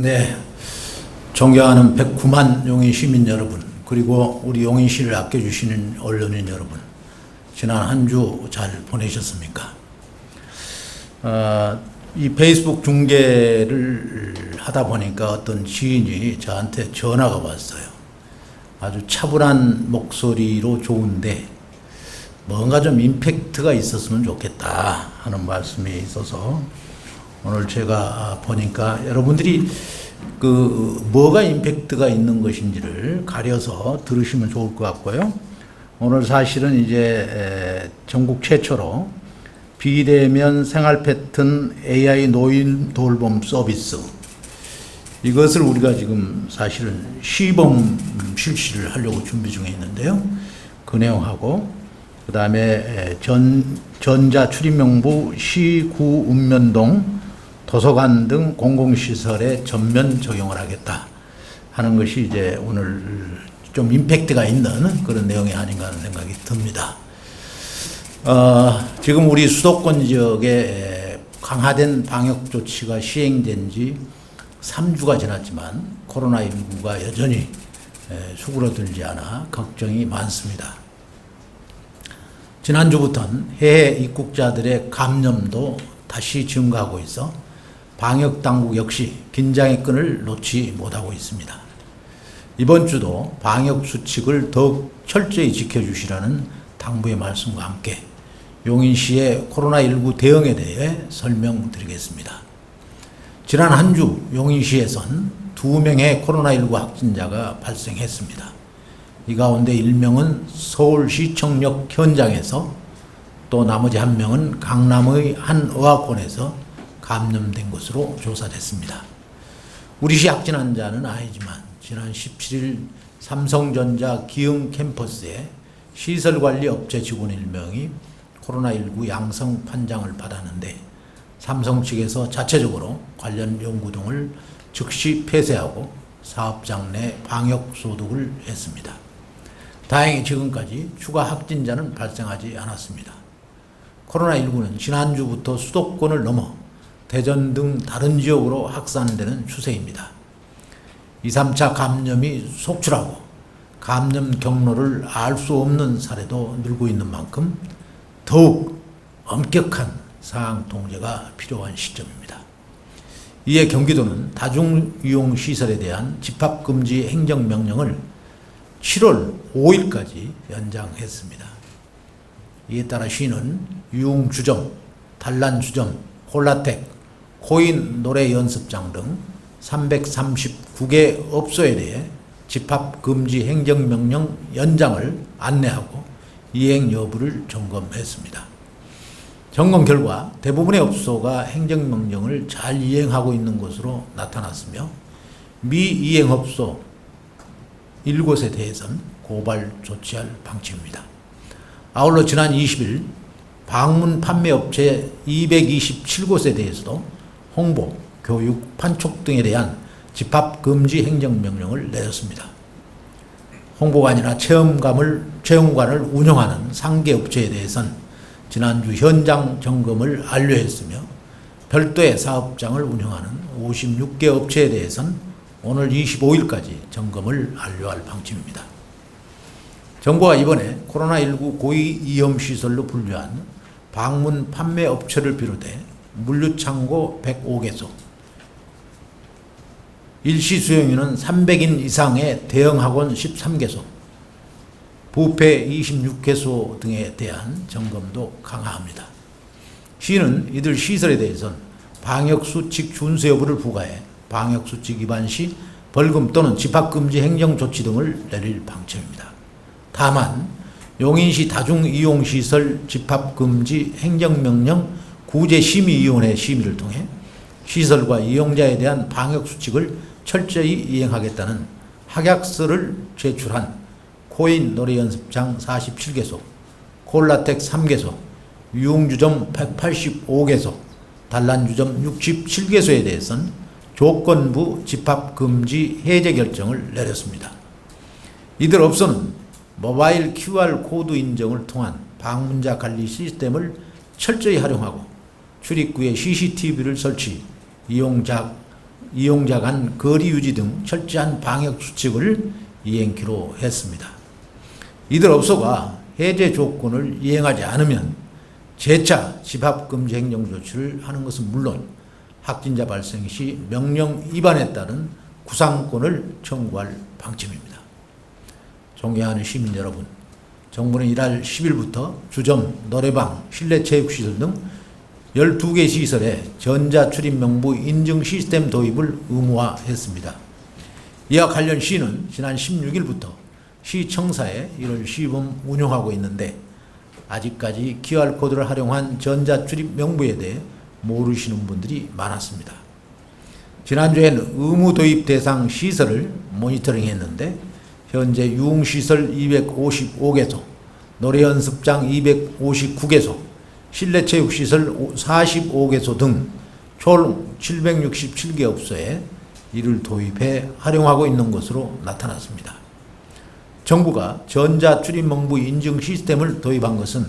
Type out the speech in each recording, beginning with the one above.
네, 존경하는 109만 용인 시민 여러분, 그리고 우리 용인시를 아껴주시는 언론인 여러분, 지난 한 주 잘 보내셨습니까? 어, 이 페이스북 중계를 하다 보니까 어떤 지인이 저한테 전화가 왔어요. 아주 차분한 목소리로 좋은데 뭔가 좀 임팩트가 있었으면 좋겠다 하는 말씀이 있어서 오늘 제가 보니까 여러분들이 그 뭐가 임팩트가 있는 것인지를 가려서 들으시면 좋을 것 같고요. 오늘 사실은 이제 에, 전국 최초로 비대면 생활 패턴 AI 노인 돌봄 서비스 이것을 우리가 지금 사실은 시범 실시를 하려고 준비 중에 있는데요. 그 내용하고 그 다음에 전, 전자 출입명부 시구 읍면동 도서관 등 공공시설에 전면 적용을 하겠다 하는 것이 이제 오늘 좀 임팩트가 있는 그런 내용이 아닌가 하는 생각이 듭니다. 어, 지금 우리 수도권 지역에 강화된 방역 조치가 시행된 지 3주가 지났지만 코로나19가 여전히 에, 수그러들지 않아 걱정이 많습니다. 지난주부터는 해외 입국자들의 감염도 다시 증가하고 있어 방역 당국 역시 긴장의 끈을 놓지 못하고 있습니다. 이번 주도 방역 수칙을 더욱 철저히 지켜주시라는 당부의 말씀과 함께 용인시의 코로나19 대응에 대해 설명드리겠습니다. 지난 한 주 용인시에선 두 명의 코로나19 확진자가 발생했습니다. 이 가운데 1명은 서울시청역 현장에서 또 나머지 한 명은 강남의 한 의학원에서 감염된 것으로 조사됐습니다. 우리 시 확진 환자는 아니지만 지난 17일 삼성전자 기흥 캠퍼스에 시설관리 업체 직원 1명이 코로나19 양성 판정을 받았는데 삼성 측에서 자체적으로 관련 연구 등을 즉시 폐쇄하고 사업장 내 방역 소독을 했습니다. 다행히 지금까지 추가 확진자는 발생하지 않았습니다. 코로나19는 지난주부터 수도권을 넘어 대전 등 다른 지역으로 확산되는 추세입니다. 2, 3차 감염이 속출하고 감염 경로를 알 수 없는 사례도 늘고 있는 만큼 더욱 엄격한 사항 통제가 필요한 시점입니다. 이에 경기도는 다중이용 시설에 대한 집합금지 행정명령을 7월 5일까지 연장했습니다. 이에 따라 시는 유흥주점, 단란주점, 홀라텍, 코인 노래 연습장 등 339개 업소에 대해 집합금지 행정명령 연장을 안내하고 이행 여부를 점검했습니다. 점검 결과 대부분의 업소가 행정명령을 잘 이행하고 있는 것으로 나타났으며 미이행 업소 7곳에 대해선 고발 조치할 방침입니다. 아울러 지난 20일 방문 판매 업체 227곳에 대해서도 홍보, 교육, 판촉 등에 대한 집합 금지 행정명령을 내렸습니다. 홍보관이나 체험관을, 체험관을 운영하는 상계 업체에 대해선 지난주 현장 점검을 완료했으며 별도의 사업장을 운영하는 56개 업체에 대해선 오늘 25일까지 점검을 완료할 방침입니다. 정부가 이번에 코로나19 고위 위험 시설로 분류한 방문 판매 업체를 비롯해 물류창고 105개소, 일시 수용인은 300인 이상의 대형 학원 13개소, 부패 26개소 등에 대한 점검도 강화합니다. 시는 이들 시설에 대해선 방역수칙 준수 여부를 부과해 방역수칙 위반 시 벌금 또는 집합금지 행정조치 등을 내릴 방침입니다. 다만 용인시 다중이용시설 집합금지 행정명령 구제심의위원회 심의를 통해 시설과 이용자에 대한 방역수칙을 철저히 이행하겠다는 확약서를 제출한 코인 노래연습장 47개소, 콜라텍 3개소, 유흥주점 185개소, 단란주점 67개소에 대해선 조건부 집합금지 해제 결정을 내렸습니다. 이들 업소는 모바일 QR 코드 인정을 통한 방문자 관리 시스템을 철저히 활용하고 출입구에 CCTV를 설치, 이용자 이용자 간 거리 유지 등 철저한 방역 수칙을 이행키로 했습니다. 이들 업소가 해제 조건을 이행하지 않으면 재차 집합금지 행정 조치를 하는 것은 물론 확진자 발생 시 명령 위반에 따른 구상권을 청구할 방침입니다. 존경하는 시민 여러분, 정부는 이달 10일부터 주점, 노래방, 실내 체육시설 등 12개 시설에 전자출입 명부 인증 시스템 도입을 의무화했습니다. 이와 관련 시는 지난 16일부터 시청사에 이를 시범 운영하고 있는데 아직까지 QR코드를 활용한 전자출입 명부에 대해 모르시는 분들이 많았습니다. 지난주에는 의무 도입 대상 시설을 모니터링 했는데 현재 유흥시설 255개소, 노래연습장 259개소, 실내 체육시설 45개소 등 총 767개 업소에 이를 도입해 활용하고 있는 것으로 나타났습니다. 정부가 전자출입명부 인증 시스템을 도입한 것은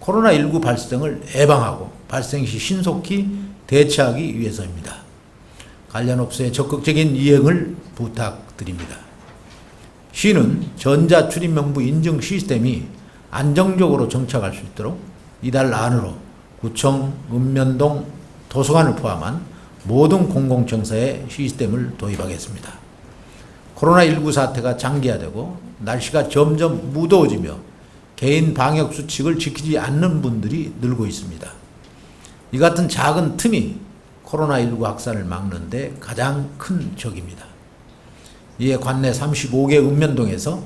코로나19 발생을 예방하고 발생 시 신속히 대처하기 위해서입니다. 관련 업소의 적극적인 이행을 부탁드립니다. 시는 전자출입명부 인증 시스템이 안정적으로 정착할 수 있도록 이달 안으로 구청, 읍면동, 도서관을 포함한 모든 공공청사에 시스템을 도입하겠습니다. 코로나19 사태가 장기화되고 날씨가 점점 무더워지며 개인 방역 수칙을 지키지 않는 분들이 늘고 있습니다. 이 같은 작은 틈이 코로나19 확산을 막는데 가장 큰 적입니다. 이에 관내 35개 읍면동에서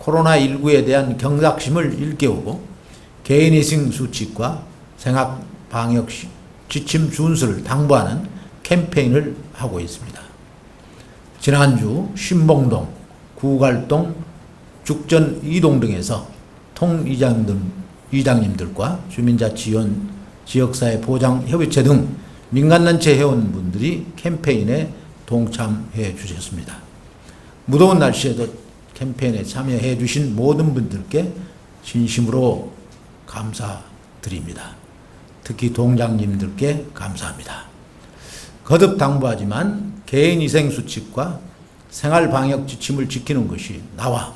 코로나19에 대한 경각심을 일깨우고 개인위생 수칙과 생활 방역 시- 지침 준수를 당부하는 캠페인을 하고 있습니다. 지난주 신봉동, 구갈동, 죽전 이동 등에서 통이장들, 이장님들과 주민자 지원, 지역사회 보장 협의체 등 민간단체 회원분들이 캠페인에 동참해 주셨습니다. 무더운 날씨에도 캠페인에 참여해 주신 모든 분들께 진심으로 감사드립니다. 특히 동장님들께 감사합니다. 거듭 당부하지만 개인위생 수칙과 생활 방역 지침을 지키는 것이 나와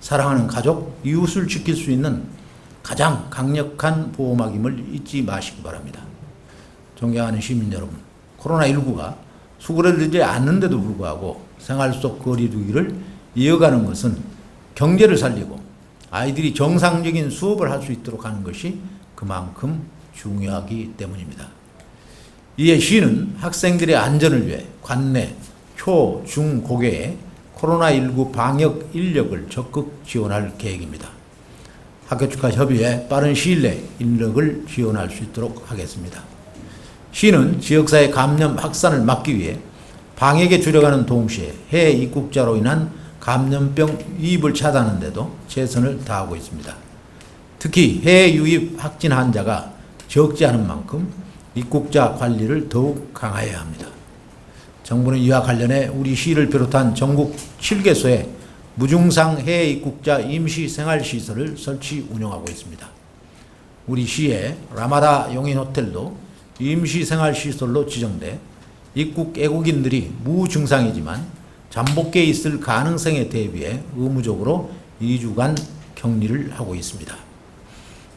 사랑하는 가족, 이웃을 지킬 수 있는 가장 강력한 보호막임을 잊지 마시기 바랍니다. 존경하는 시민 여러분, 코로나19가 수그러들지 않는데도 불구하고 생활 속 거리두기를 이어가는 것은 경제를 살리고 아이들이 정상적인 수업을 할 수 있도록 하는 것이 그만큼 중요하기 때문입니다. 이에 시는 학생들의 안전을 위해 관내 초, 중, 고교에 코로나19 방역 인력을 적극 지원할 계획입니다. 학교 축하 협의회 빠른 시일 내 인력을 지원할 수 있도록 하겠습니다. 시는 지역사회 감염 확산을 막기 위해 방역에 주력하는 동시에 해외 입국자로 인한 감염병 유입을 차단하는 데도 최선을 다하고 있습니다. 특히 해외 유입 확진 환자가 적지 않은 만큼 입국자 관리를 더욱 강화해야 합니다. 정부는 이와 관련해 우리 시를 비롯한 전국 7개소에 무증상 해외 입국자 임시 생활 시설을 설치 운영하고 있습니다. 우리 시의 라마다 용인 호텔도 임시 생활 시설로 지정돼 입국 애국인들이 무증상이지만 잠복기에 있을 가능성에 대비해 의무적으로 2주간 격리를 하고 있습니다.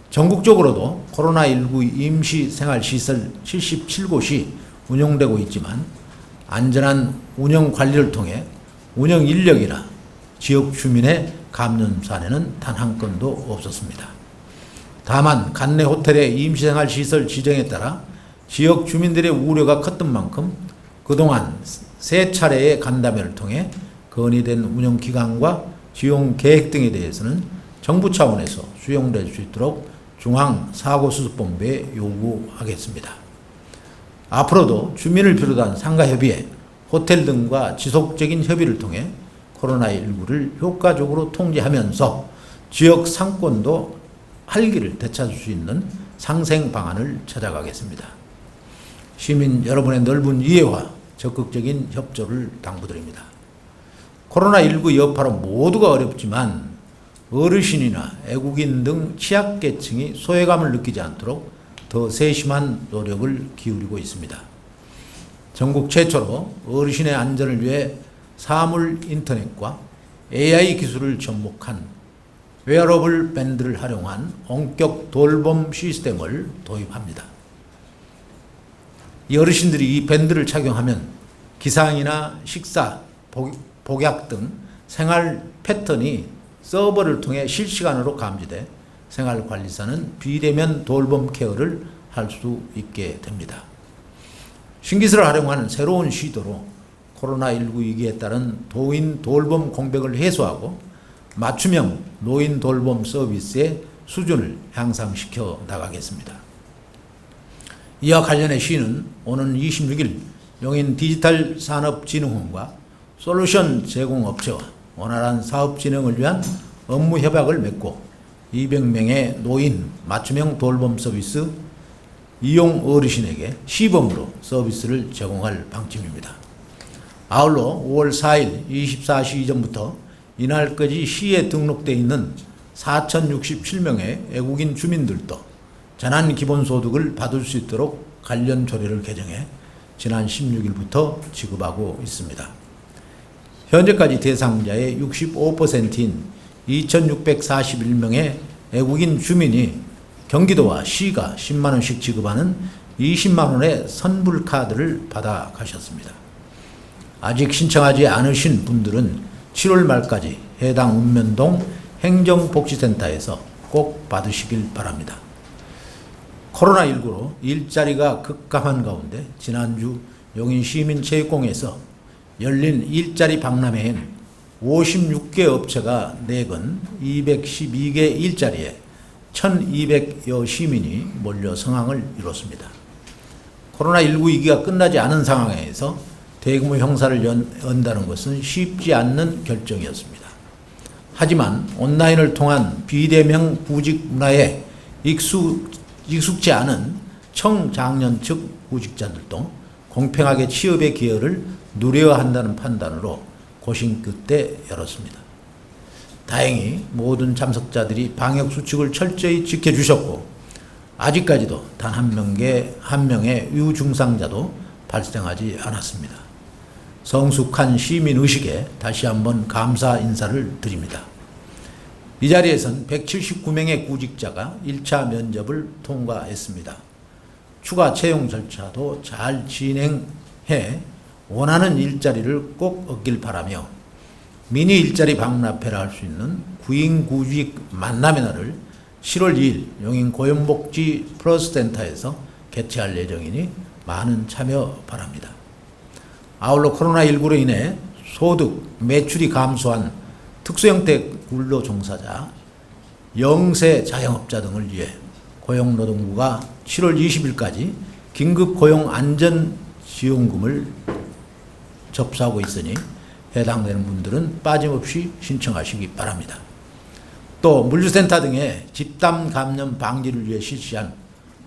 전국적으로도 코로나19 임시 생활시설 77곳이 운영되고 있지만 안전한 운영 관리를 통해 운영 인력이나 지역 주민의 감염 사례는 단 한 건도 없었습니다. 다만 관내 호텔의 임시생활 시설 지정에 따라 지역 주민들의 우려가 컸던 만큼 그동안 세 차례의 간담회를 통해 건의된 운영 기간과 지용 계획 등에 대해서는 정부 차원에서 수용될 수 있도록 중앙사고수습본부에 요구하겠습니다. 앞으로도 주민을 비롯한 상가협의회, 호텔 등과 지속적인 협의를 통해 코로나19를 효과적으로 통제하면서 지역 상권도 활기를 되찾을 수 있는 상생 방안을 찾아가겠습니다. 시민 여러분의 넓은 이해와 적극적인 협조를 당부드립니다. 코로나19 여파로 모두가 어렵지만 어르신이나 애국인 등 취약계층이 소외감을 느끼지 않도록 더 세심한 노력을 기울이고 있습니다. 전국 최초로 어르신의 안전을 위해 사물 인터넷과 AI 기술을 접목한 웨어러블 밴드를 활용한 원격 돌봄 시스템을 도입합니다. 이 어르신들이 이 밴드를 착용하면 기상이나 식사, 복- 복약 등 생활 패턴이 서버를 통해 실시간으로 감지돼 생활관리사는 비대면 돌봄 케어를 할 수 있게 됩니다. 신기술을 활용하는 새로운 시도로 코로나19 위기에 따른 도인 돌봄 공백을 해소하고 맞춤형 노인 돌봄 서비스의 수준을 향상시켜 나가겠습니다. 이와 관련해 시는 오는 26일 용인 디지털 산업진흥원과 솔루션 제공업체와 원활한 사업 진행을 위한 업무 협약을 맺고 200명의 노인 맞춤형 돌봄 서비스 이용 어르신에게 시범으로 서비스를 제공할 방침입니다. 아울러 5월 4일 24시 이전부터 이날까지 시에 등록돼 있는 4,067명의 외국인 주민들도 재난 기본소득을 받을 수 있도록 관련 조례를 개정해 지난 16일부터 지급하고 있습니다. 현재까지 대상자의 65%인 2,641명의 외국인 주민이 경기도와 시가 10만 원씩 지급하는 20만 원의 선불 카드를 받아 가셨습니다. 아직 신청하지 않으신 분들은 7월 말까지 해당 읍면동 행정복지센터에서 꼭 받으시길 바랍니다. 코로나19로 일자리가 급감한 가운데 지난주 용인 시민체육공에서 열린 일자리 박람회엔 56개 업체가 내건 212개 일자리에 1200여 시민이 몰려 성황을 이뤘습니다. 코로나19 위기가 끝나지 않은 상황에서 대규모 형사를 연, 연다는 것은 쉽지 않는 결정이었습니다. 하지만 온라인을 통한 비대면 구직 문화에 익숙, 익숙지 않은 청장년 측 구직자들도 공평하게 취업의 기회를 누려야 한다는 판단으로 고심 끝에 열었습니다. 다행히 모든 참석자들이 방역 수칙을 철저히 지켜주셨고 아직까지도 단 한 명의 한 명의 유증상자도 발생하지 않았습니다. 성숙한 시민 의식에 다시 한번 감사 인사를 드립니다. 이 자리에선 179명의 구직자가 1차 면접을 통과했습니다. 추가 채용 절차도 잘 진행해 원하는 일자리를 꼭 얻길 바라며 미니 일자리 박람회를 할 수 있는 구인 구직 만남의 날을 7월 2일 용인 고용복지 플러스 센터에서 개최할 예정이니 많은 참여 바랍니다. 아울러 코로나19로 인해 소득, 매출이 감소한 특수형태 근로 종사자, 영세 자영업자 등을 위해 고용노동부가 7월 20일까지 긴급 고용 안전 지원금을 접수하고 있으니 해당되는 분들은 빠짐없이 신청하시기 바랍니다. 또 물류센터 등의 집단 감염 방지를 위해 실시한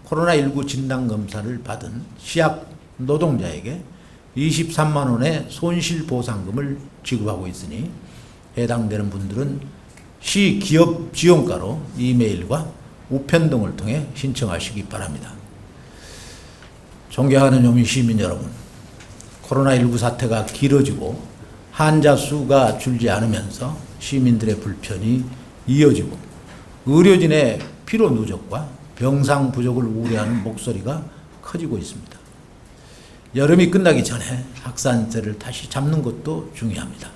코로나19 진단 검사를 받은 시약 노동자에게 23만 원의 손실 보상금을 지급하고 있으니 해당되는 분들은 시 기업 지원과로 이메일과 우편 등을 통해 신청하시기 바랍니다. 존경하는 요민 시민 여러분, 코로나19 사태가 길어지고 환자 수가 줄지 않으면서 시민들의 불편이 이어지고 의료진의 피로 누적과 병상 부족을 우려하는 목소리가 커지고 있습니다. 여름이 끝나기 전에 확산세를 다시 잡는 것도 중요합니다.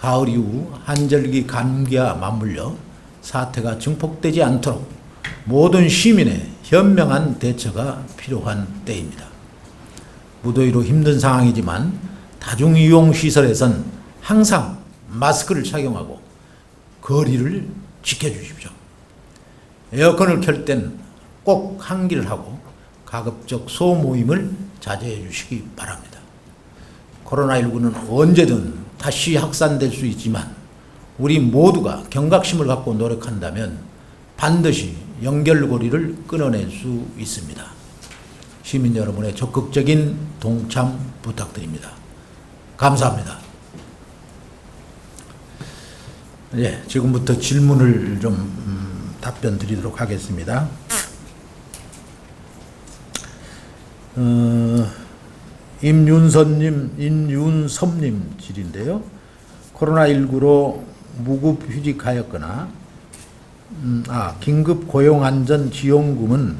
가을 이후 한절기 감기와 맞물려 사태가 증폭되지 않도록 모든 시민의 현명한 대처가 필요한 때입니다. 무더위로 힘든 상황이지만 다중이용 시설에선 항상 마스크를 착용하고 거리를 지켜주십시오. 에어컨을 켤 땐 꼭 환기를 하고 가급적 소모임을 자제해 주시기 바랍니다. 코로나19는 언제든 다시 확산될 수 있지만 우리 모두가 경각심을 갖고 노력한다면 반드시 연결고리를 끊어낼 수 있습니다. 시민 여러분의 적극적인 동참 부탁드립니다. 감사합니다. 예, 지금부터 질문을 좀 음, 답변 드리도록 하겠습니다. 어, 임윤선님, 임윤섭님 질인데요. 코로나19로 무급 휴직하였거나, 음, 아, 긴급 고용안전 지원금은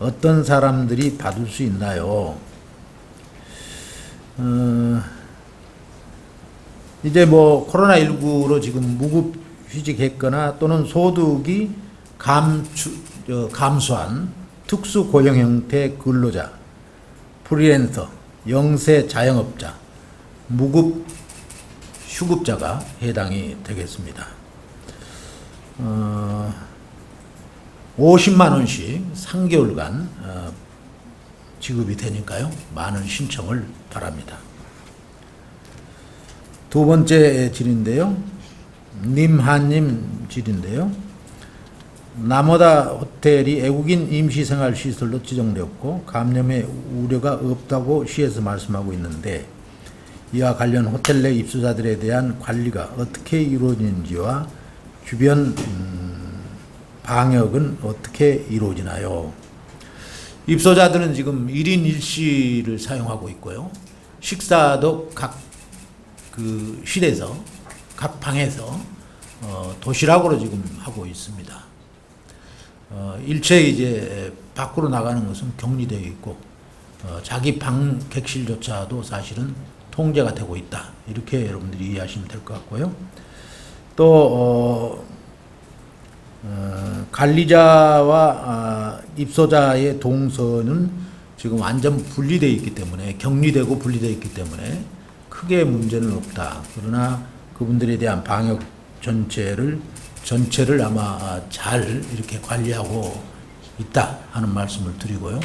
어떤 사람들이 받을 수 있나요? 어, 이제 뭐 코로나19로 지금 무급 휴직했거나 또는 소득이 감추, 어, 감소한 특수 고용 형태 근로자, 프리랜서, 영세 자영업자, 무급 휴급자가 해당이 되겠습니다. 어, 50만 원씩 3개월간 어, 지급이 되니까요. 많은 신청을 바랍니다. 두 번째 질인데요. 님한님 질인데요. 나모다 호텔이 애국인 임시생활 시설로 지정되었고 감염의 우려가 없다고 시에서 말씀하고 있는데 이와 관련 호텔 내 입소자들에 대한 관리가 어떻게 이루어지는지와 주변 음, 방역은 어떻게 이루어지나요? 입소자들은 지금 1인 1실을 사용하고 있고요. 식사도 각 그 실에서 각 방에서 어, 도시락으로 지금 하고 있습니다. 어, 일체 이제 밖으로 나가는 것은 격리되어 있고 어, 자기 방 객실조차도 사실은 통제가 되고 있다. 이렇게 여러분들이 이해하시면 될 것 같고요. 또 어, 어, 관리자와 아, 입소자의 동선은 지금 완전 분리되어 있기 때문에 격리되고 분리되어 있기 때문에 크게 문제는 없다. 그러나 그분들에 대한 방역 전체를 전체를 아마 잘 이렇게 관리하고 있다 하는 말씀을 드리고요.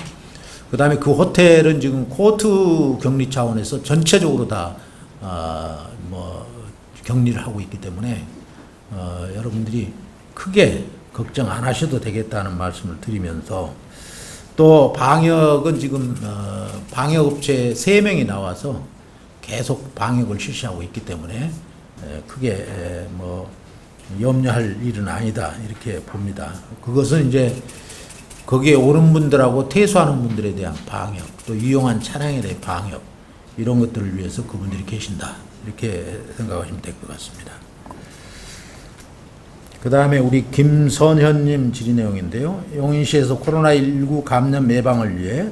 그 다음에 그 호텔은 지금 코트 격리 차원에서 전체적으로 다 아, 뭐 격리를 하고 있기 때문에 어, 여러분들이 크게 걱정 안 하셔도 되겠다는 말씀을 드리면서 또 방역은 지금 어, 방역업체 세 명이 나와서 계속 방역을 실시하고 있기 때문에 에, 크게 에, 뭐 염려할 일은 아니다 이렇게 봅니다. 그것은 이제 거기에 오는 분들하고 퇴소하는 분들에 대한 방역, 또 이용한 차량에 대한 방역 이런 것들을 위해서 그분들이 계신다 이렇게 생각하시면 될 것 같습니다. 그 다음에 우리 김선현님 질의 내용인데요. 용인시에서 코로나19 감염 예방을 위해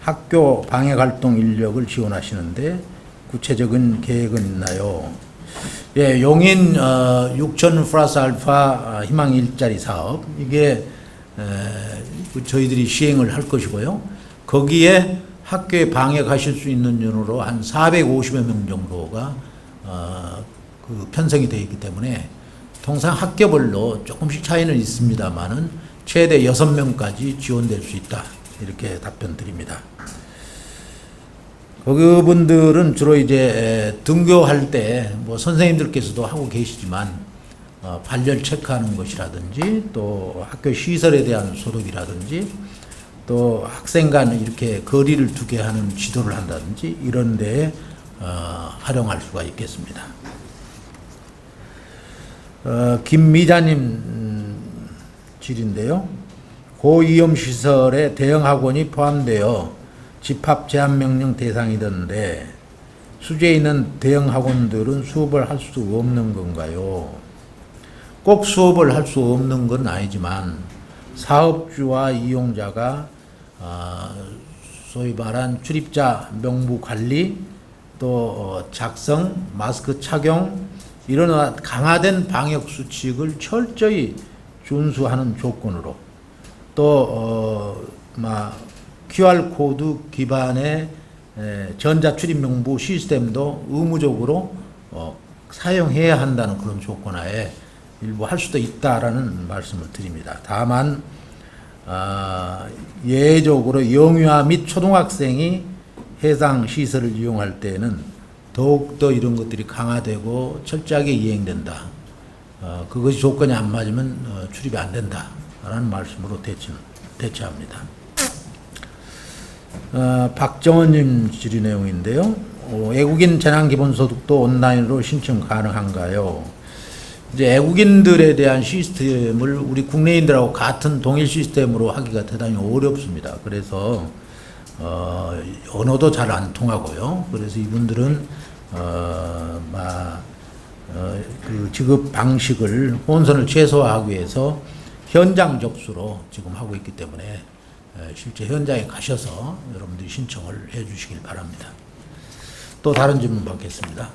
학교 방역 활동 인력을 지원하시는데 구체적인 계획은 있나요? 예, 용인 어, 6천 플러스 알파 아, 희망 일자리 사업 이게 에, 그 저희들이 시행을 할 것이고요. 거기에 학교에 방역하실 수 있는 인원으로 한 450여 명 정도가 어, 그 편성이 되어 있기 때문에 통상 학교별로 조금씩 차이는 있습니다만은 최대 6명까지 지원될 수 있다. 이렇게 답변 드립니다. 그분들은 주로 이제 등교할 때 뭐 선생님들께서도 하고 계시지만 어, 발열 체크하는 것이라든지 또 학교 시설에 대한 소독이라든지 또 학생 간 이렇게 거리를 두게 하는 지도를 한다든지 이런 데에 어, 활용할 수가 있겠습니다. 어, 김미자님 음, 질인데요. 고위험 시설에 대형 학원이 포함되어 집합 제한 명령 대상이던데 수재에 있는 대형 학원들은 수업을 할 수 없는 건가요? 꼭 수업을 할 수 없는 건 아니지만 사업주와 이용자가 아, 소위 말한 출입자 명부 관리 또 어, 작성 마스크 착용 이런 강화된 방역 수칙을 철저히 준수하는 조건으로 또어막 QR 코드 기반의 에, 전자 출입 명부 시스템도 의무적으로 어, 사용해야 한다는 그런 조건하에 일부 할 수도 있다라는 말씀을 드립니다. 다만 아, 예외적으로 영유아 및 초등학생이 해당 시설을 이용할 때는 더욱더 이런 것들이 강화되고 철저하게 이행된다. 어, 그것이 조건이 안 맞으면 어, 출입이 안 된다라는 말씀으로 대처, 대처합니다. 어, 박정원님 질의 내용인데요. 어, 외국인 재난기본소득도 온라인으로 신청 가능한가요? 이제 외국인들에 대한 시스템을 우리 국내인들하고 같은 동일 시스템으로 하기가 대단히 어렵습니다. 그래서 어, 언어도 잘 안 통하고요. 그래서 이분들은 어, 마, 어, 그 지급 방식을 혼선을 최소화하기 위해서 현장 접수로 지금 하고 있기 때문에 에, 실제 현장에 가셔서 여러분들이 신청을 해 주시길 바랍니다. 또 다른 질문 받겠습니다.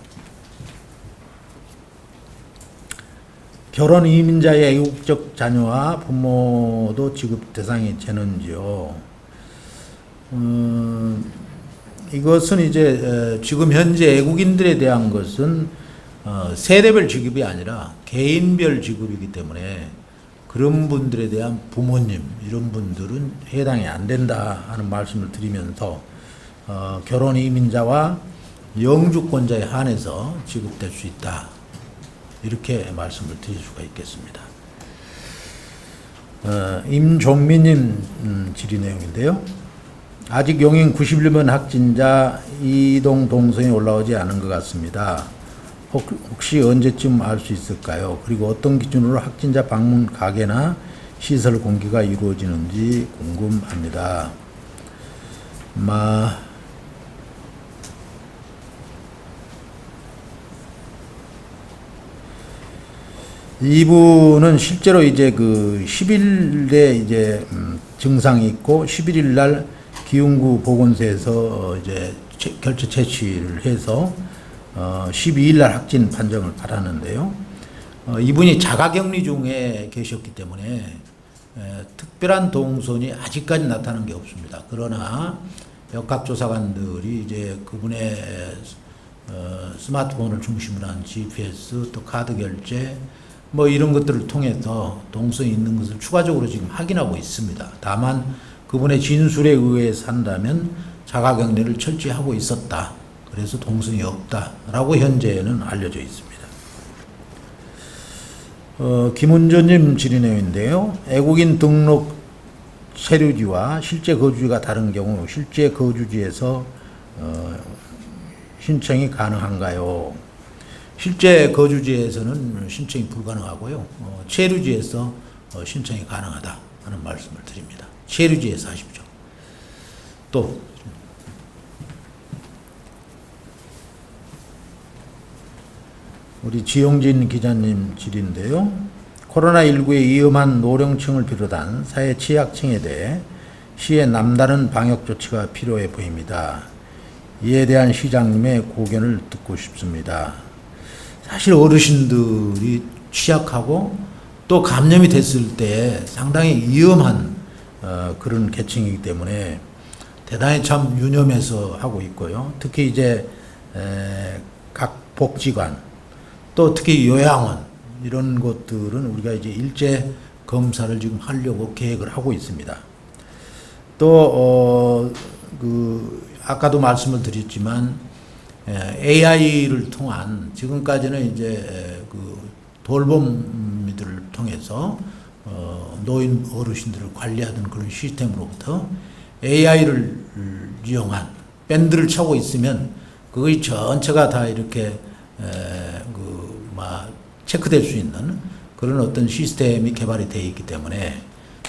결혼 이민자의 애국적 자녀와 부모도 지급 대상이 되는지요? 음, 이것은 이제 에, 지금 현재 애국인들에 대한 것은 어, 세대별 지급이 아니라 개인별 지급이기 때문에 그런 분들에 대한 부모님 이런 분들은 해당이 안 된다 하는 말씀을 드리면서 어, 결혼 이민자와 영주권자에 한해서 지급될 수 있다 이렇게 말씀을 드릴 수가 있겠습니다. 어, 임종민님 음, 질의 내용인데요. 아직 용인 91번 확진자 이동 동선이 올라오지 않은 것 같습니다. 혹, 혹시 언제쯤 알 수 있을까요? 그리고 어떤 기준으로 확진자 방문 가게나 시설 공개가 이루어지는지 궁금합니다. 마 이분은 실제로 이제 그 10일에 이제 음, 증상이 있고 11일 날 기흥구 보건소에서 어 이제 채- 결제 채취를 해서 어 12일 날 확진 판정을 받았는데요. 어 이분이 자가격리 중에 계셨기 때문에 에, 특별한 동선이 아직까지 나타난 게 없습니다. 그러나 역학조사관들이 이제 그분의 어, 스마트폰을 중심으로 한 GPS 또 카드 결제 뭐 이런 것들을 통해서 동선이 있는 것을 추가적으로 지금 확인하고 있습니다. 다만 그분의 진술에 의해서 한다면 자가격리를 철저히 하고 있었다. 그래서 동선이 없다라고 현재는 알려져 있습니다. 어, 김은조님 질의 내용인데요. 애국인 등록 체류지와 실제 거주지가 다른 경우 실제 거주지에서 어, 신청이 가능한가요? 실제 거주지에서는 신청이 불가능하고요. 어, 체류지에서 어, 신청이 가능하다 하는 말씀을 드립니다. 체류지에서 하십시오. 또 우리 지용진 기자님 질인데요. 코로나19의 위험한 노령층을 비롯한 사회 취약층에 대해 시의 남다른 방역 조치가 필요해 보입니다. 이에 대한 시장님의 고견을 듣고 싶습니다. 사실 어르신들이 취약하고 또 감염이 됐을 때 상당히 위험한 어, 그런 계층이기 때문에 대단히 참 유념해서 하고 있고요. 특히 이제 에, 각 복지관 또 특히 요양원 이런 것들은 우리가 이제 일제 검사를 지금 하려고 계획을 하고 있습니다. 또, 어, 그, 아까도 말씀을 드렸지만, AI를 통한, 지금까지는 이제 에, 그 돌봄이들을 통해서, 어, 노인 어르신들을 관리하던 그런 시스템으로부터 AI를 이용한 밴드를 차고 있으면 그것이 전체가 다 이렇게 에, 그, 막, 체크될 수 있는 그런 어떤 시스템이 개발이 되어 있기 때문에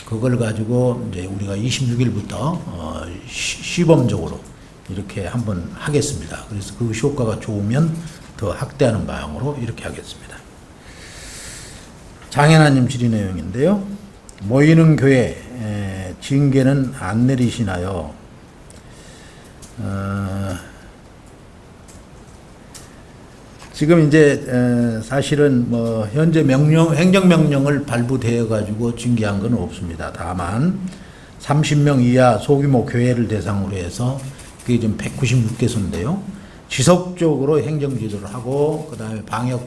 그걸 가지고 이제 우리가 26일부터 어, 시, 시범적으로 이렇게 한번 하겠습니다. 그래서 그 효과가 좋으면 더 확대하는 방향으로 이렇게 하겠습니다. 장현아님 질의 내용인데요. 모이는 교회 에, 징계는 안 내리시나요? 어, 지금 이제 에, 사실은 뭐 현재 명령 행정 명령을 발부되어 가지고 징계한 건 없습니다. 다만 30명 이하 소규모 교회를 대상으로 해서 그게 지금 196개소인데요. 지속적으로 행정 지도를 하고 그다음에 방역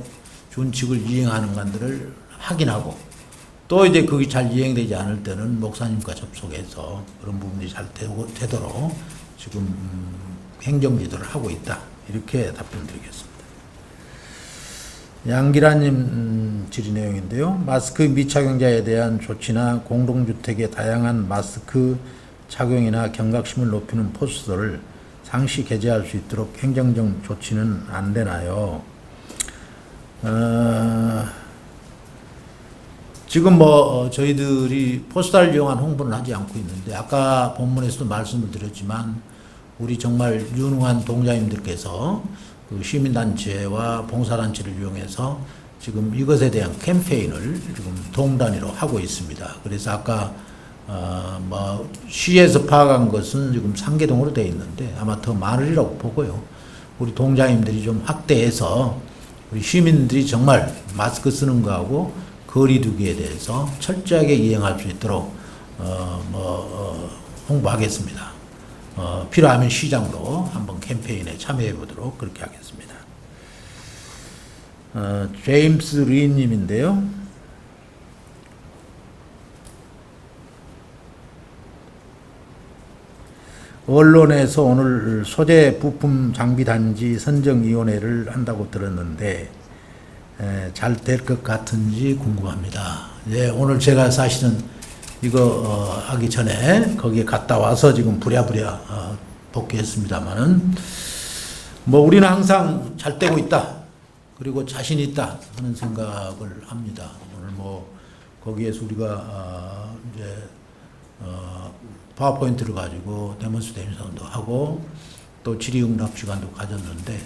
준칙을 이행하는 것들을 확인하고 또 이제 그게 잘 이행되지 않을 때는 목사님과 접촉해서 그런 부분이 잘 되도록 지금 음, 행정 지도를 하고 있다. 이렇게 답변 드리겠습니다. 양기라님 음, 질의 내용인데요. 마스크 미착용자에 대한 조치나 공동주택의 다양한 마스크 착용이나 경각심을 높이는 포스터를 상시 게재할 수 있도록 행정적 조치는 안 되나요? 어, 지금 뭐 어, 저희들이 포스터를 이용한 홍보는 하지 않고 있는데 아까 본문에서도 말씀을 드렸지만 우리 정말 유능한 동자님들께서 그 시민단체와 봉사단체를 이용해서 지금 이것에 대한 캠페인을 지금 동단위로 하고 있습니다. 그래서 아까 어, 뭐 시에서 파악한 것은 지금 상계동으로 되어 있는데 아마 더 많으리라고 보고요. 우리 동장님들이 좀 확대해서 우리 시민들이 정말 마스크 쓰는 거하고 거리두기에 대해서 철저하게 이행할 수 있도록 어, 뭐 어, 홍보하겠습니다. 어, 필요하면 시장으로 한번 캠페인에 참여해 보도록 그렇게 하겠습니다. 어, 제임스 리님인데요. 언론에서 오늘 소재 부품 장비 단지 선정위원회를 한다고 들었는데 잘 될 것 같은지 궁금합니다. 네, 오늘 제가 사실은 이거 어, 하기 전에 거기에 갔다 와서 지금 부랴부랴 어, 복귀했습니다만은 뭐 우리는 항상 잘 되고 있다. 그리고 자신 있다 하는 생각을 합니다. 오늘 뭐 거기에서 우리가 어, 이제 어, 파워포인트를 가지고 데몬스트레이션도 하고 또 질의응답 시간도 가졌는데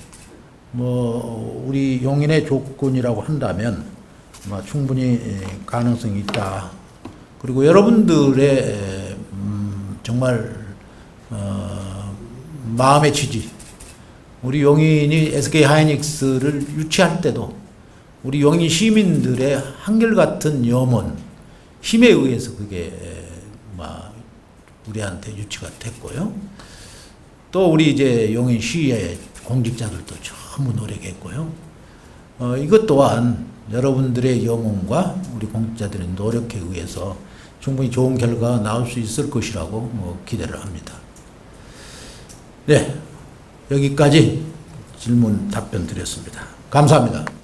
뭐 우리 용인의 조건이라고 한다면 뭐 충분히 가능성이 있다. 그리고 여러분들의 에, 음, 정말 어, 마음의 지지. 우리 용인이 SK 하이닉스를 유치할 때도 우리 용인 시민들의 한결같은 염원, 힘에 의해서 그게 우리한테 유치가 됐고요. 또 우리 이제 용인 시의 공직자들도 전부 노력했고요. 어, 이것 또한 여러분들의 영혼과 우리 공직자들의 노력에 의해서 충분히 좋은 결과가 나올 수 있을 것이라고 뭐 기대를 합니다. 네, 여기까지 질문 답변 드렸습니다. 감사합니다.